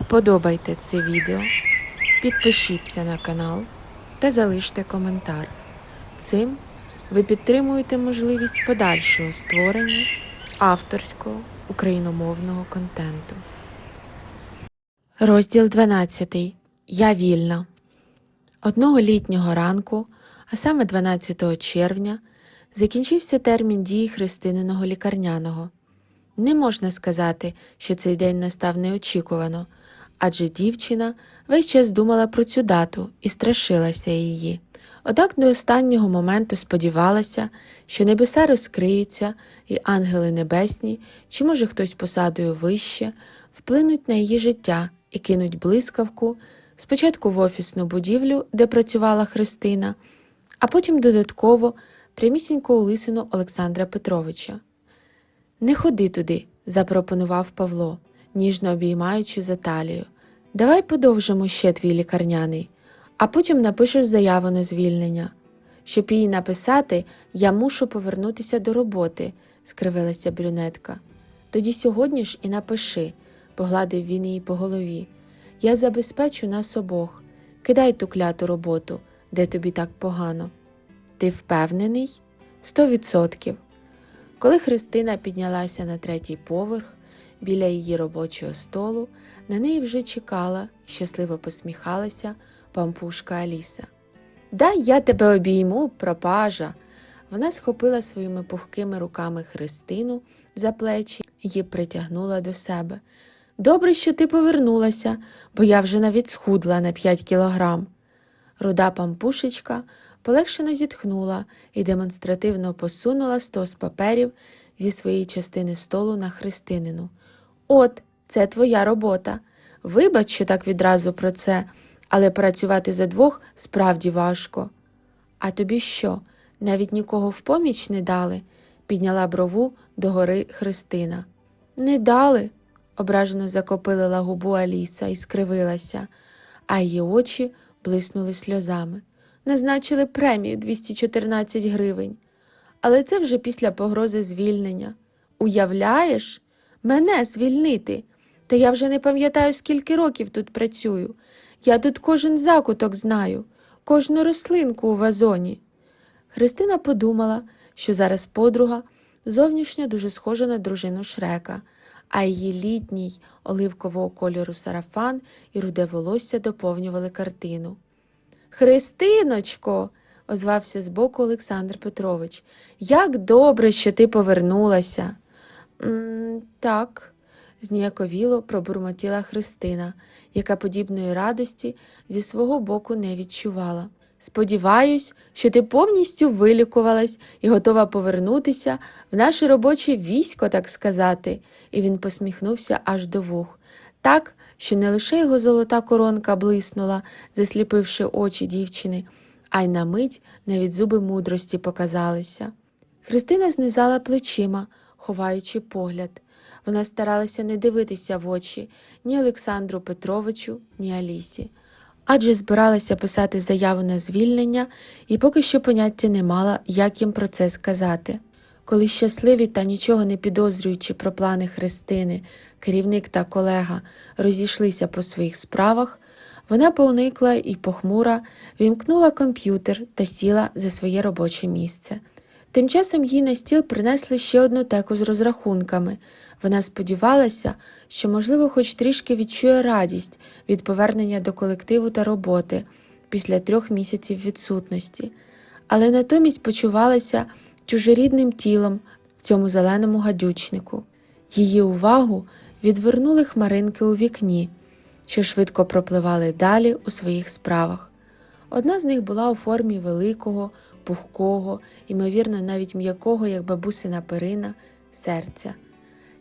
Вподобайте це відео, підпишіться на канал та залиште коментар. Цим ви підтримуєте можливість подальшого створення авторського україномовного контенту. Розділ 12. Я вільна. Одного літнього ранку, а саме 12 червня, закінчився термін дії Христининого лікарняного. Не можна сказати, що цей день настав неочікувано, адже дівчина весь час думала про цю дату і страшилася її. Однак до останнього моменту сподівалася, що небеса розкриються, і ангели небесні, чи може хтось посадою вище, вплинуть на її життя і кинуть блискавку спочатку в офісну будівлю, де працювала Христина, а потім додатково прямісінько у лисину Олександра Петровича. Не ходи туди, запропонував Павло, ніжно обіймаючи за талію. Давай подовжимо ще твій лікарняний, а потім напишеш заяву на звільнення. Щоб її написати, я мушу повернутися до роботи, скривилася брюнетка. Тоді сьогодні ж і напиши, погладив він її по голові. Я забезпечу нас обох. Кидай ту кляту роботу, де тобі так погано. Ти впевнений? Сто відсотків. Коли Христина піднялася на третій поверх біля її робочого столу, на неї вже чекала щасливо посміхалася пампушка Аліса. Дай я тебе обійму, пропажа. Вона схопила своїми пухкими руками Христину за плечі і притягнула до себе. Добре, що ти повернулася, бо я вже навіть схудла на п'ять кілограм. Руда пампушечка полегшено зітхнула і демонстративно посунула стос паперів зі своєї частини столу на Христинину. От, це твоя робота. Вибач, що так відразу про це, але працювати за двох справді важко. А тобі що, навіть нікого в поміч не дали? підняла брову догори Христина. Не дали, ображено закопилила губу Аліса і скривилася, а її очі блиснули сльозами. Назначили премію 214 гривень. Але це вже після погрози звільнення. Уявляєш, мене звільнити. Та я вже не пам'ятаю, скільки років тут працюю. Я тут кожен закуток знаю, кожну рослинку у вазоні. Христина подумала, що зараз подруга зовнішньо дуже схожа на дружину Шрека, а її літній оливкового кольору сарафан і руде волосся доповнювали картину. Христиночко, озвався збоку Олександр Петрович, як добре, що ти повернулася. «М, так, зніяковіло пробурмотіла Христина, яка подібної радості зі свого боку не відчувала. Сподіваюсь, що ти повністю вилікувалась і готова повернутися в наше робоче військо, так сказати, і він посміхнувся аж до вух. Так, що не лише його золота коронка блиснула, засліпивши очі дівчини, а й на мить навіть зуби мудрості показалися. Христина знизала плечима, ховаючи погляд. Вона старалася не дивитися в очі ні Олександру Петровичу, ні Алісі. Адже збиралася писати заяву на звільнення і поки що поняття не мала, як їм про це сказати. Коли щасливі та нічого не підозрюючи про плани Христини, керівник та колега розійшлися по своїх справах, вона поуникла і похмура вімкнула комп'ютер та сіла за своє робоче місце. Тим часом їй на стіл принесли ще одну теку з розрахунками. Вона сподівалася, що, можливо, хоч трішки відчує радість від повернення до колективу та роботи після трьох місяців відсутності, але натомість почувалася чужорідним тілом в цьому зеленому гадючнику. Її увагу відвернули хмаринки у вікні, що швидко пропливали далі у своїх справах. Одна з них була у формі великого, пухкого, ймовірно, навіть м'якого, як бабусина перина, серця.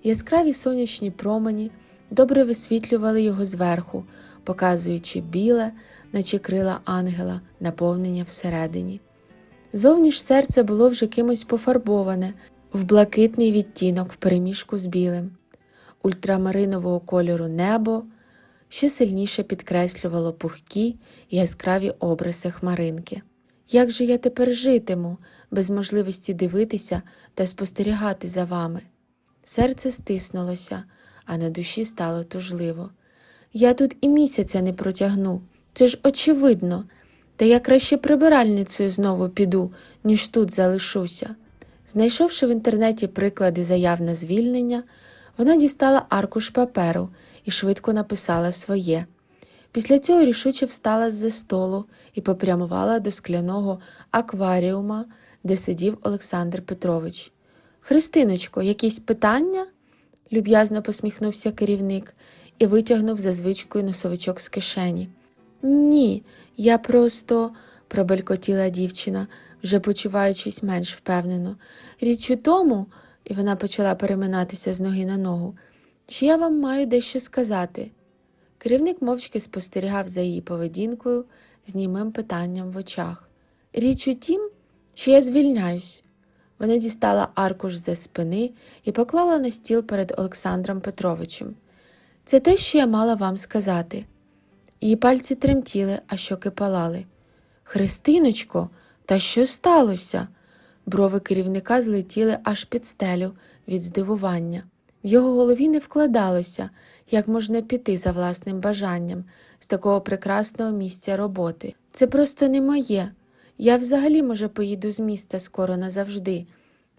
Яскраві сонячні промені добре висвітлювали його зверху, показуючи біле, наче крила ангела, наповнення всередині. Зовні ж серце було вже кимось пофарбоване в блакитний відтінок впереміжку з білим. Ультрамаринового кольору небо ще сильніше підкреслювало пухкі яскраві обриси хмаринки. Як же я тепер житиму, без можливості дивитися та спостерігати за вами? Серце стиснулося, а на душі стало тужливо. Я тут і місяця не протягну. Це ж очевидно. Та я краще прибиральницею знову піду, ніж тут залишуся. Знайшовши в інтернеті приклади заяв на звільнення, вона дістала аркуш паперу і швидко написала своє. Після цього рішуче встала з-за столу і попрямувала до скляного акваріума, де сидів Олександр Петрович. Христиночко, якісь питання? люб'язно посміхнувся керівник і витягнув за звичкою носовичок з кишені. Ні, я просто, пробелькотіла дівчина, вже почуваючись менш впевнено. Річ у тому, і вона почала переминатися з ноги на ногу, чи я вам маю дещо сказати. Керівник мовчки спостерігав за її поведінкою з німим питанням в очах. Річ у тім, що я звільняюсь. Вона дістала аркуш за спини і поклала на стіл перед Олександром Петровичем. Це те, що я мала вам сказати. Її пальці тремтіли, а щоки палали. Христиночко, та що сталося? Брови керівника злетіли аж під стелю від здивування. В його голові не вкладалося, як можна піти за власним бажанням з такого прекрасного місця роботи. Це просто не моє. Я взагалі, може, поїду з міста скоро назавжди,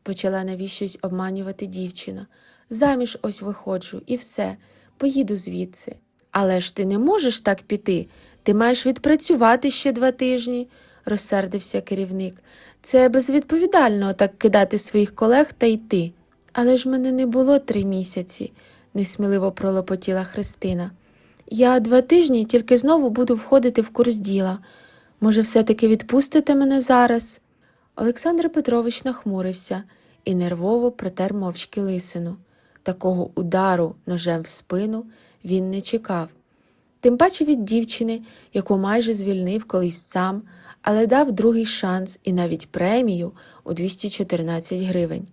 почала навіщось обманювати дівчина. Заміж ось виходжу, і все, поїду звідси. Але ж ти не можеш так піти. Ти маєш відпрацювати ще два тижні, розсердився керівник. Це безвідповідально так кидати своїх колег та йти. Але ж мене не було три місяці, несміливо пролопотіла Христина. Я два тижні тільки знову буду входити в курс діла. Може, все-таки відпустите мене зараз? Олександр Петрович нахмурився і нервово протер мовчки лисину. Такого удару ножем в спину він не чекав. Тим паче від дівчини, яку майже звільнив колись сам, але дав другий шанс і навіть премію у 214 гривень.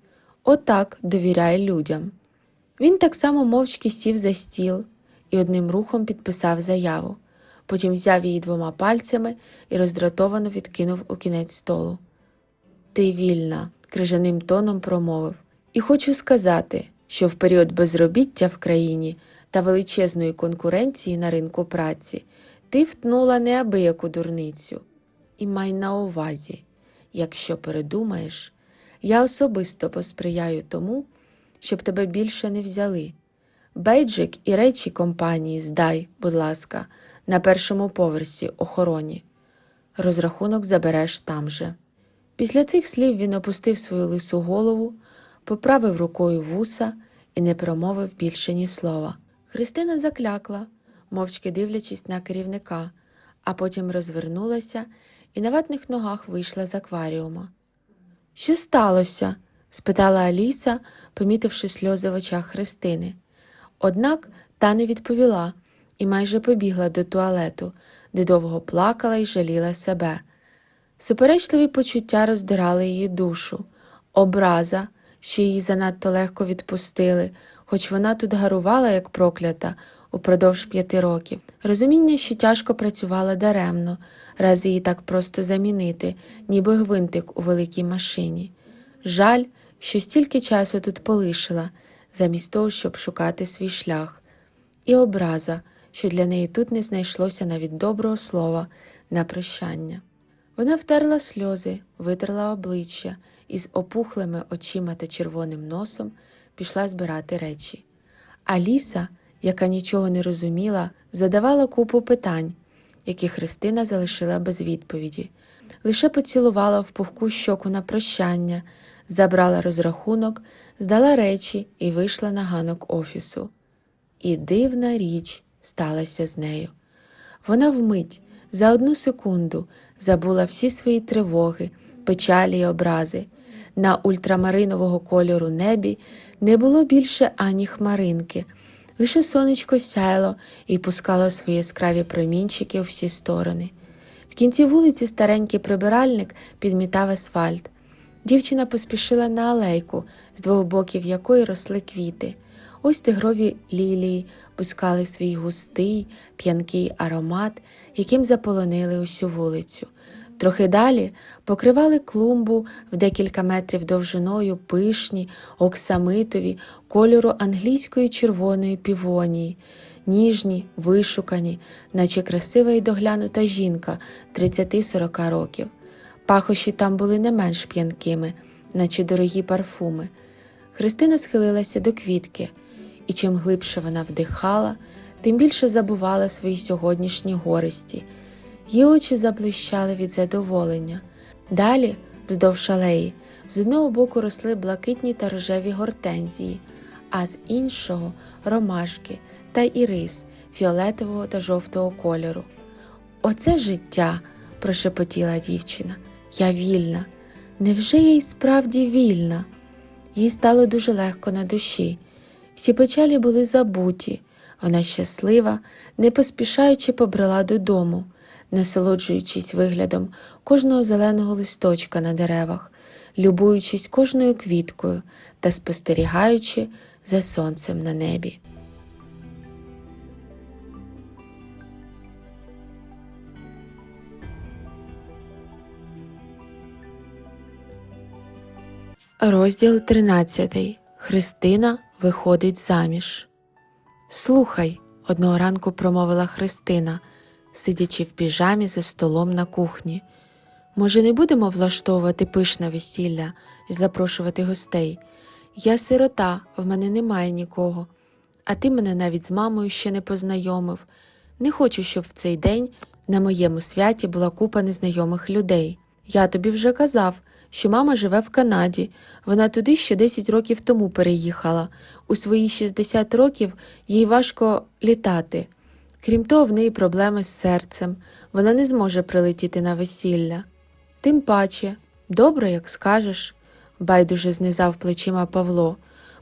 Отак довіряє людям. Він так само мовчки сів за стіл і одним рухом підписав заяву. Потім взяв її двома пальцями і роздратовано відкинув у кінець столу. Ти вільна, крижаним тоном промовив. І хочу сказати, що в період безробіття в країні та величезної конкуренції на ринку праці ти втнула неабияку дурницю. І май на увазі, якщо передумаєш, я особисто посприяю тому, щоб тебе більше не взяли. Бейджик і речі компанії здай, будь ласка, на першому поверсі охороні. Розрахунок забереш там же. Після цих слів він опустив свою лису голову, поправив рукою вуса і не промовив більше ні слова. Христина заклякла, мовчки дивлячись на керівника, а потім розвернулася і на ватних ногах вийшла з акваріума. Що сталося? Спитала Аліса, помітивши сльози в очах Христини. Однак та не відповіла і майже побігла до туалету, де довго плакала і жаліла себе. Суперечливі почуття роздирали її душу, образа, що її занадто легко відпустили, хоч вона тут гарувала, як проклята, упродовж п'яти років. Розуміння, що тяжко працювала даремно, раз її так просто замінити, ніби гвинтик у великій машині. Жаль, що стільки часу тут полишила, замість того, щоб шукати свій шлях, і образа, що для неї тут не знайшлося навіть доброго слова на прощання. Вона втерла сльози, витерла обличчя і з опухлими очима та червоним носом пішла збирати речі. Аліса, яка нічого не розуміла, задавала купу питань, які Христина залишила без відповіді, лише поцілувала в пухку щоку на прощання, забрала розрахунок, здала речі і вийшла на ганок офісу. І дивна річ сталася з нею. Вона вмить, за одну секунду, забула всі свої тривоги, печалі й образи. На ультрамаринового кольору небі не було більше ані хмаринки, лише сонечко сяяло і пускало свої яскраві промінчики у всі сторони. В кінці вулиці старенький прибиральник підмітав асфальт. Дівчина поспішила на алейку, з двох боків якої росли квіти. Ось тигрові лілії пускали свій густий, п'янкий аромат, яким заполонили усю вулицю. Трохи далі покривали клумбу в декілька метрів довжиною пишні, оксамитові, кольору англійської червоної півонії. ніжні, вишукані, наче красива і доглянута жінка 30-40 років. Пахощі там були не менш п'янкими, наче дорогі парфуми. Христина схилилася до квітки, і чим глибше вона вдихала, тим більше забувала свої сьогоднішні гористі. Її очі заблищали від задоволення. Далі, вздовж алеї, з одного боку росли блакитні та рожеві гортензії, а з іншого ромашки та ірис фіолетового та жовтого кольору. Оце життя, прошепотіла дівчина. Я вільна. Невже я й справді вільна? Їй стало дуже легко на душі. Всі печалі були забуті. Вона щаслива, не поспішаючи побрела додому, насолоджуючись виглядом кожного зеленого листочка на деревах, любуючись кожною квіткою та спостерігаючи за сонцем на небі. Розділ 13. Христина виходить заміж. Слухай, одного ранку промовила Христина, сидячи в піжамі за столом на кухні. Може, не будемо влаштовувати пишне весілля і запрошувати гостей? Я сирота, в мене немає нікого, а ти мене навіть з мамою ще не познайомив. Не хочу, щоб в цей день на моєму святі була купа незнайомих людей. Я тобі вже казав, що мама живе в Канаді. Вона туди ще 10 років тому переїхала. У свої 60 років їй важко літати. Крім того, в неї проблеми з серцем. Вона не зможе прилетіти на весілля. Тим паче, добре, як скажеш, байдуже знизав плечима Павло.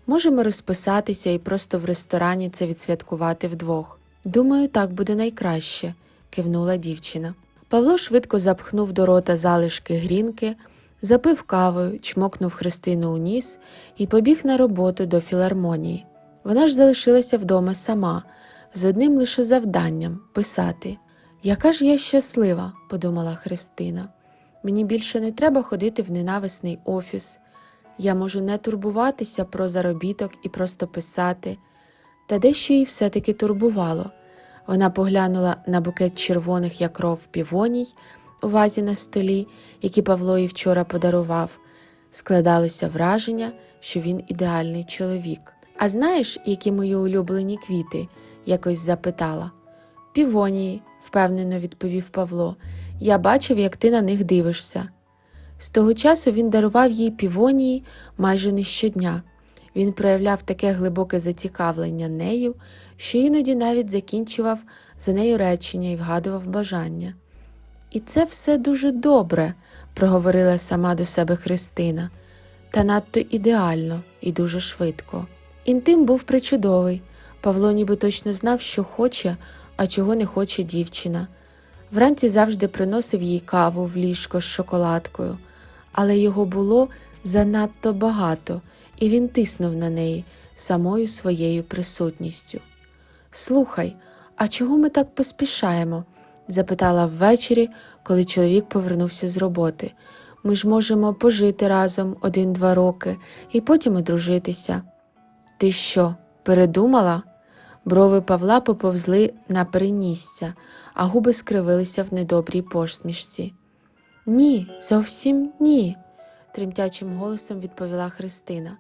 Можемо розписатися і просто в ресторані це відсвяткувати вдвох. Думаю, так буде найкраще, кивнула дівчина. Павло швидко запхнув до рота залишки грінки, запив кавою, чмокнув Христину у ніс і побіг на роботу до філармонії. Вона ж залишилася вдома сама, з одним лише завданням писати. Яка ж я щаслива, подумала Христина. Мені більше не треба ходити в ненависний офіс. Я можу не турбуватися про заробіток і просто писати. Та дещо її все-таки турбувало. Вона поглянула на букет червоних, як кров півоній у вазі на столі, які Павло їй вчора подарував. Складалося враження, що він ідеальний чоловік. А знаєш, які мої улюблені квіти? якось запитала. Півонії, впевнено відповів Павло. Я бачив, як ти на них дивишся. З того часу він дарував їй півонії майже не щодня. Він проявляв таке глибоке зацікавлення нею, що іноді навіть закінчував за нею речення і вгадував бажання. І це все дуже добре, проговорила сама до себе Христина, та надто ідеально і дуже швидко. Інтим був причудовий. Павло ніби точно знав, що хоче, а чого не хоче дівчина. Вранці завжди приносив їй каву в ліжко з шоколадкою, але його було занадто багато, і він тиснув на неї самою своєю присутністю. Слухай, а чого ми так поспішаємо? Запитала ввечері, коли чоловік повернувся з роботи. Ми ж можемо пожити разом один-два роки і потім одружитися. Ти що, передумала? Брови Павла поповзли на перенісся, а губи скривилися в недобрій посмішці. Ні, зовсім ні, тремтячим голосом відповіла Христина.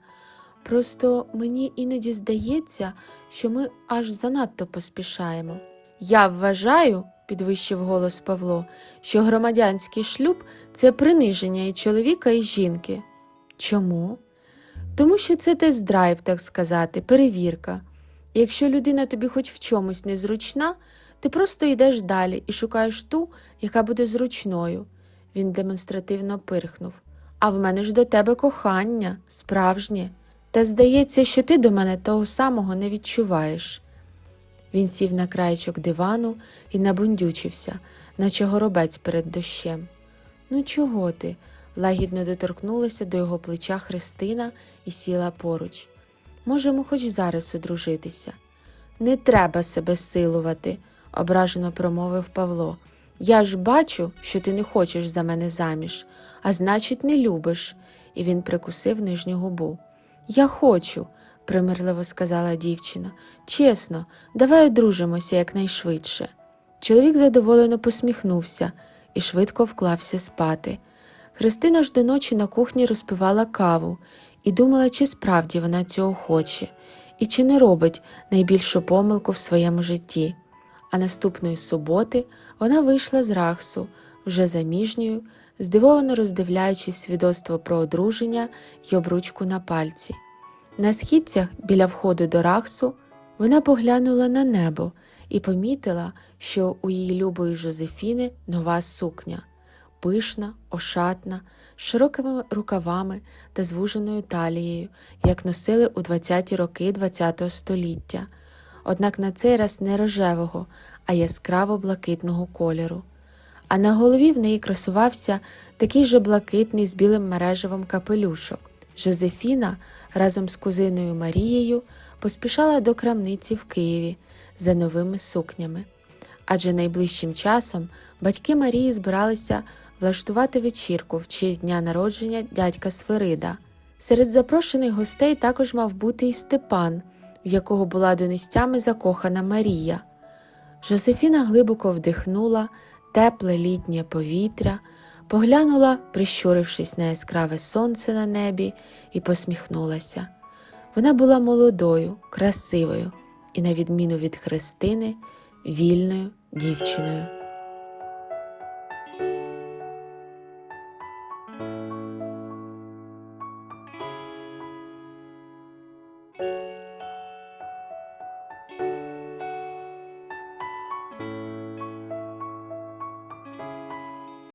Просто мені іноді здається, що ми аж занадто поспішаємо. Я вважаю, підвищив голос Павло, що громадянський шлюб це приниження і чоловіка, і жінки. Чому? Тому що це тест-драйв, так сказати, перевірка. Якщо людина тобі хоч в чомусь незручна, ти просто йдеш далі і шукаєш ту, яка буде зручною. Він демонстративно пирхнув. А в мене ж до тебе кохання, справжнє. Та здається, що ти до мене того самого не відчуваєш. Він сів на краєчок дивану і набундючився, наче горобець перед дощем. Ну, чого ти? лагідно доторкнулася до його плеча Христина і сіла поруч. Можемо хоч зараз одружитися. Не треба себе силувати, ображено промовив Павло. Я ж бачу, що ти не хочеш за мене заміж, а значить, не любиш, і він прикусив нижню губу. Я хочу, примирливо сказала дівчина. Чесно, давай одружимося якнайшвидше. Чоловік задоволено посміхнувся і швидко вклався спати. Христина ж до ночі на кухні розпивала каву і думала, чи справді вона цього хоче, і чи не робить найбільшу помилку в своєму житті. А наступної суботи вона вийшла з Рахсу, вже заміжньою, здивовано роздивляючись свідоцтво про одруження й обручку на пальці. На східцях біля входу до Рахсу вона поглянула на небо і помітила, що у її любої Жозефіни нова сукня пишна, ошатна, з широкими рукавами та звуженою талією, як носили у 20-ті роки ХХ століття, однак на цей раз не рожевого, а яскраво блакитного кольору. А на голові в неї красувався такий же блакитний з білим мережевим капелюшок. Жозефіна разом з кузиною Марією поспішала до крамниці в Києві за новими сукнями. Адже найближчим часом батьки Марії збиралися влаштувати вечірку в честь дня народження дядька Сверида. Серед запрошених гостей також мав бути і Степан, в якого була донестями закохана Марія. Жозефіна глибоко вдихнула тепле літнє повітря, поглянула, прищурившись на яскраве сонце на небі, і посміхнулася. Вона була молодою, красивою і, на відміну від Христини, вільною дівчиною.